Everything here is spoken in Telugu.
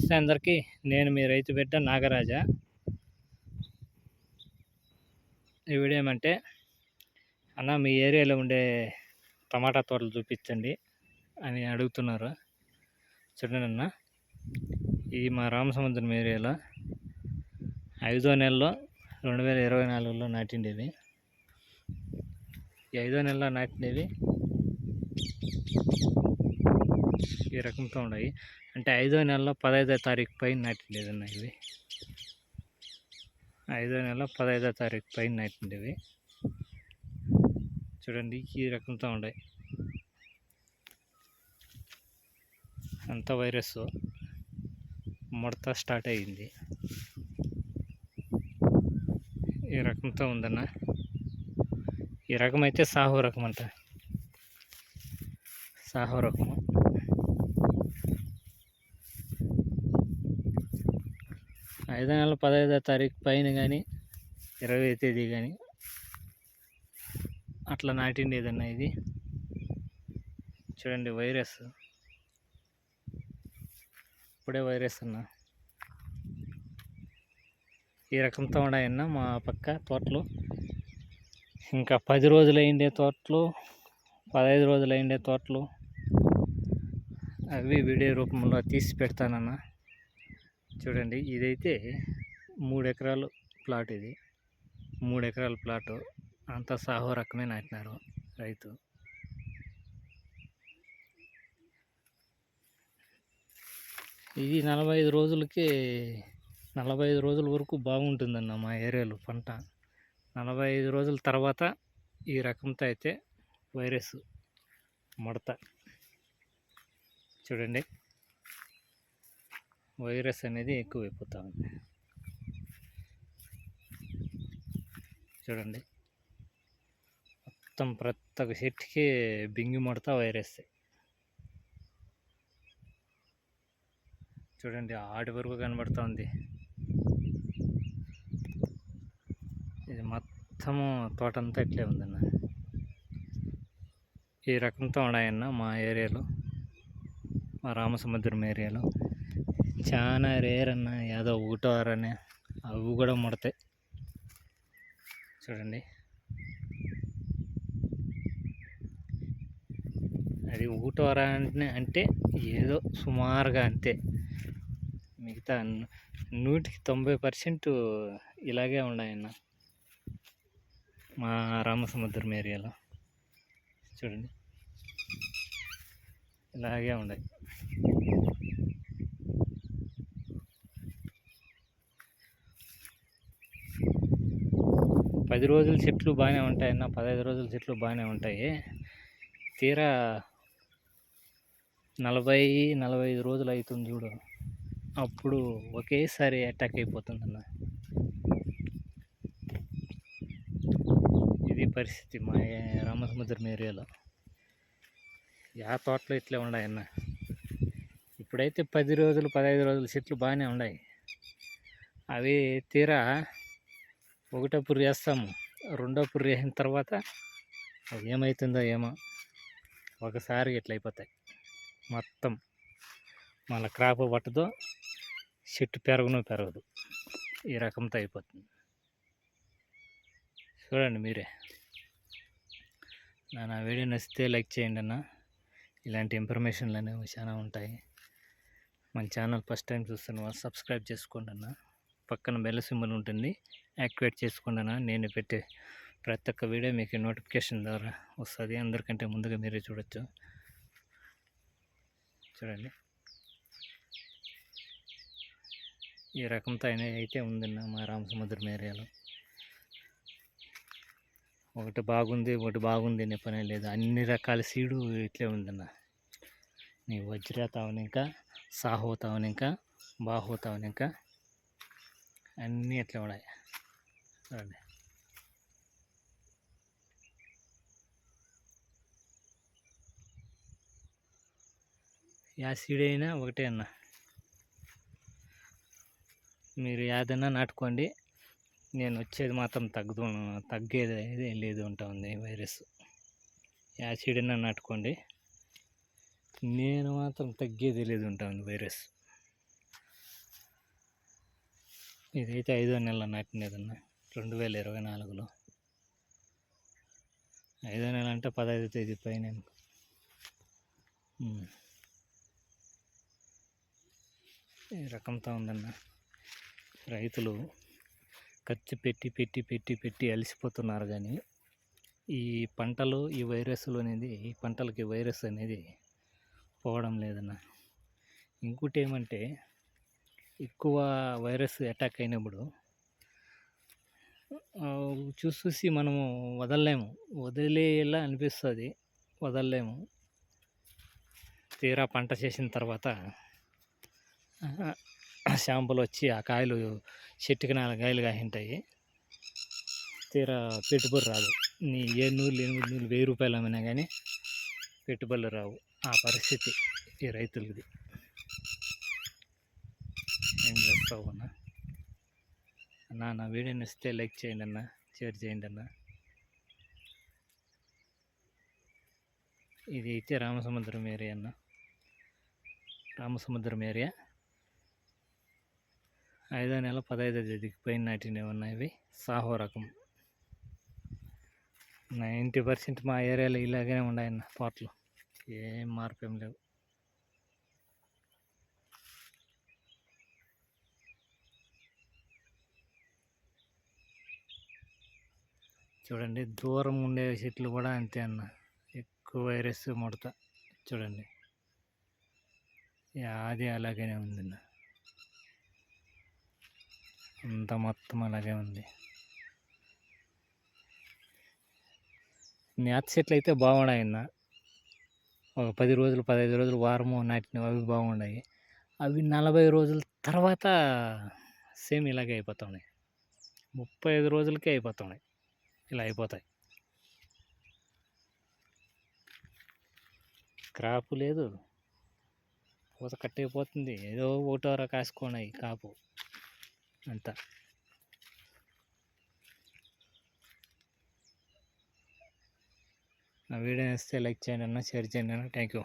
నమస్తే అందరికీ. నేను మీ రైతు బిడ్డ నాగరాజా. ఈ వీడియో ఏమంటే అన్న మీ ఏరియాలో ఉండే టమాటా తోటలు చూపించండి అని అడుగుతున్నారు. చూడండి అన్న ఈ మా రామసముద్రం ఏరియాలో ఐదో నెలలో రెండు వేల ఇరవై నాలుగులో నాటిండేవి ఈ ఐదో నెలలో నాటినవి ఈ రకంతో ఉన్నాయి. అంటే ఐదో నెలలో పదహైదో తారీఖు పైన నాటిండేది ఇవి. ఐదో నెల పదహైదో తారీఖు పైన నాటిండేవి. చూడండి ఈ రకంతో ఉన్నాయి. అంత వైరస్ ముడత స్టార్ట్ అయ్యింది ఈ రకంతో ఉందన్న. ఈ రకం అయితే సాహో రకం అంట. సాహో రకము. ఐదో నెల పదహైదో తారీఖు పైన కానీ ఇరవై తేదీ కానీ అట్లా నాటిండి ఏదన్నా ఇది? చూడండి వైరస్. ఇప్పుడే వైరస్ అన్న. ఈ రకంతో ఉన్నాయన్న మా పక్క తోటలు. ఇంకా పది రోజులు అయిండే తోటలు పదహైదు రోజులు అయిండే తోటలు. అవి వీడియో రూపంలో తీసి పెడతానన్నా. చూడండి ఇదైతే మూడు ఎకరాలు ప్లాట్ ఇది. మూడు ఎకరాల ప్లాటు. అంతా సాహో రకమే నాటినారు రైతు. ఇది నలభై ఐదు రోజులకి నలభై ఐదు రోజుల వరకు బాగుంటుందన్న మా ఏరియాలో పంట. నలభై ఐదు రోజుల తర్వాత ఈ రకంతో అయితే వైరస్ మడత. చూడండి. వైరస్ అనేది ఎక్కువైపోతూ ఉంది చూడండి. మొత్తం ప్రతి ఒక్క చెట్టుకి బింగి ముడత వైరస్. చూడండి ఆడి వరకు కనబడుతూ ఉంది ఇది మొత్తము తోటంతా ఇట్లే ఉందన్న. ఈ రకంతో ఉన్నాయన్న మా ఏరియాలో మా రామసముద్రం ఏరియాలో. చాలా రేర్ అన్న. ఏదో ఒకటో అరనే అవి కూడా ముడతాయి. చూడండి. అది ఒకటో అర అంటే అంటే ఏదో సుమారుగా అంతే. మిగతా నూటికి తొంభై పర్సెంట్ ఇలాగే ఉన్నాయన్న. మా రామసముద్రం ఏరియాలో. చూడండి. ఇలాగే ఉన్నాయి. పది రోజుల చెట్లు బాగానే ఉంటాయన్న పదహైదు రోజుల చెట్లు బాగానే ఉంటాయి. తీరా నలభై నలభై ఐదు రోజులు అవుతుంది చూడు. అప్పుడు ఒకేసారి అటాక్ అయిపోతుంది అన్న ఇది పరిస్థితి మా రామసముద్రం ఏరియాలో. యా తోటలో ఇట్లే ఉన్నాయన్న. ఇప్పుడైతే పది రోజులు పదహైదు రోజులు చెట్లు బాగానే ఉన్నాయి. అవి తీరా ఒకటో పుర్రి వేస్తాము. రెండో పుర్రి వేసిన తర్వాత అది ఏమవుతుందో ఏమో ఒకసారి ఇట్లా అయిపోతాయి. మొత్తం మళ్ళీ క్రాప్ పట్టదు చెట్టు పెరగను పెరగదు. ఈ రకంతో అయిపోతుంది. చూడండి మీరే. నా నా వీడియో నచ్చితే లైక్ చేయండి అన్న. ఇలాంటి ఇన్ఫర్మేషన్లు అనేవి చాలా ఉంటాయి. మన ఛానల్ ఫస్ట్ టైం చూస్తున్న వాళ్ళు సబ్స్క్రైబ్ చేసుకోండి అన్న. పక్కన బెల్ సింబల్ ఉంటుంది. యాక్టివేట్ చేసుకోండి నేను పెట్టే ప్రతి ఒక్క వీడియో మీకు నోటిఫికేషన్ ద్వారా వస్తుంది. అందరికంటే ముందుగా మీరే చూడొచ్చు. చూడండి. ఈ రకంతో అయినా అయితే ఉందన్న మా రామసముద్రం ఏరియాలో. ఒకటి బాగుంది ఒకటి బాగుంది అనే పనే లేదు. అన్ని రకాల సీడు ఇట్లే ఉందన్న. నీ వజ్ర ఇంకా సాహో ఇంకా బాహో ఇంకా అన్నీ ఇట్లా ఉన్నాయి చూడండి యా అయినా ఒకటే అన్న. మీరు ఏదైనా నాటుకోండి నేను వచ్చేది మాత్రం తగ్గదు తగ్గేది లేదు ఉంటుంది వైరస్. యాసిడ్ అయినా నాటుకోండి నేను మాత్రం తగ్గేది లేదు ఉంటుంది వైరస్. ఇదైతే ఐదో నెల నాటినదన్నా రెండు వేల ఇరవై నాలుగులో. ఐదో నెల అంటే పదహైదు తేదీ పైన ఈ రకంతో ఉందన్న. రైతులు ఖర్చు పెట్టి పెట్టి పెట్టి పెట్టి అలసిపోతున్నారు కానీ ఈ పంటలు ఈ వైరస్లు అనేది ఈ పంటలకి వైరస్ అనేది పోవడం లేదన్న. ఇంకోటి ఏమంటే ఎక్కువ వైరస్ అటాక్ అయినప్పుడు చూసి చూసి మనము వదలలేము. వదిలేలా అనిపిస్తుంది. వదలలేము. తీరా పంట చేసిన తర్వాత షాంపులు వచ్చి ఆ కాయలు చెట్టుకి నాలుగు కాయలు కాసింటాయి. తీరా పెట్టుబడి రాదు. నీ ఏ నూళ్ళు ఎనిమిది నూళ్ళు వెయ్యి రూపాయలు అమ్మినా కానీ పెట్టుబడులు రావు. ఆ పరిస్థితి ఈ రైతులది. ఏం చేస్తావు అన్నా? అన్నా నా వీడియో నచ్చితే లైక్ చేయండి అన్న షేర్ చేయండి అన్న. ఇది అయితే రామసముద్రం ఏరియా అన్న. రామసముద్రం ఏరియా. ఐదో నెల పదహైదో తేదీకి పైన నాటినవి ఉన్నాయి ఇవి. సాహో రకం. నైంటీ పర్సెంట్ మా ఏరియాలో ఇలాగనే ఉన్నాయన్న తోటలు ఏం మార్పు ఏం లేవు. చూడండి దూరం ఉండే చెట్లు కూడా అంతే అన్న. ఎక్కువ వైరస్ ముడత. చూడండి. అది అలాగనే ఉందన్న. అంత మొత్తం అలాగే ఉంది. నేత చెట్లు అయితే బాగున్నాయన్న ఒక పది రోజులు పదహైదు రోజులు వారము నాటినవి అవి బాగున్నాయి. అవి నలభై రోజుల తర్వాత సేమ్ ఇలాగే అయిపోతున్నాయి ముప్పై ఐదు రోజులకే అయిపోతున్నాయి ఇలా అయిపోతాయి. క్రాపు లేదు. పూత కట్టయిపోతుంది ఏదో ఒకటోర కాసుకోనాయి కాపు అంతా. నా వీడియో నచ్చితే లైక్ చేయండి అన్న షేర్ చేయండి అన్న. Thank you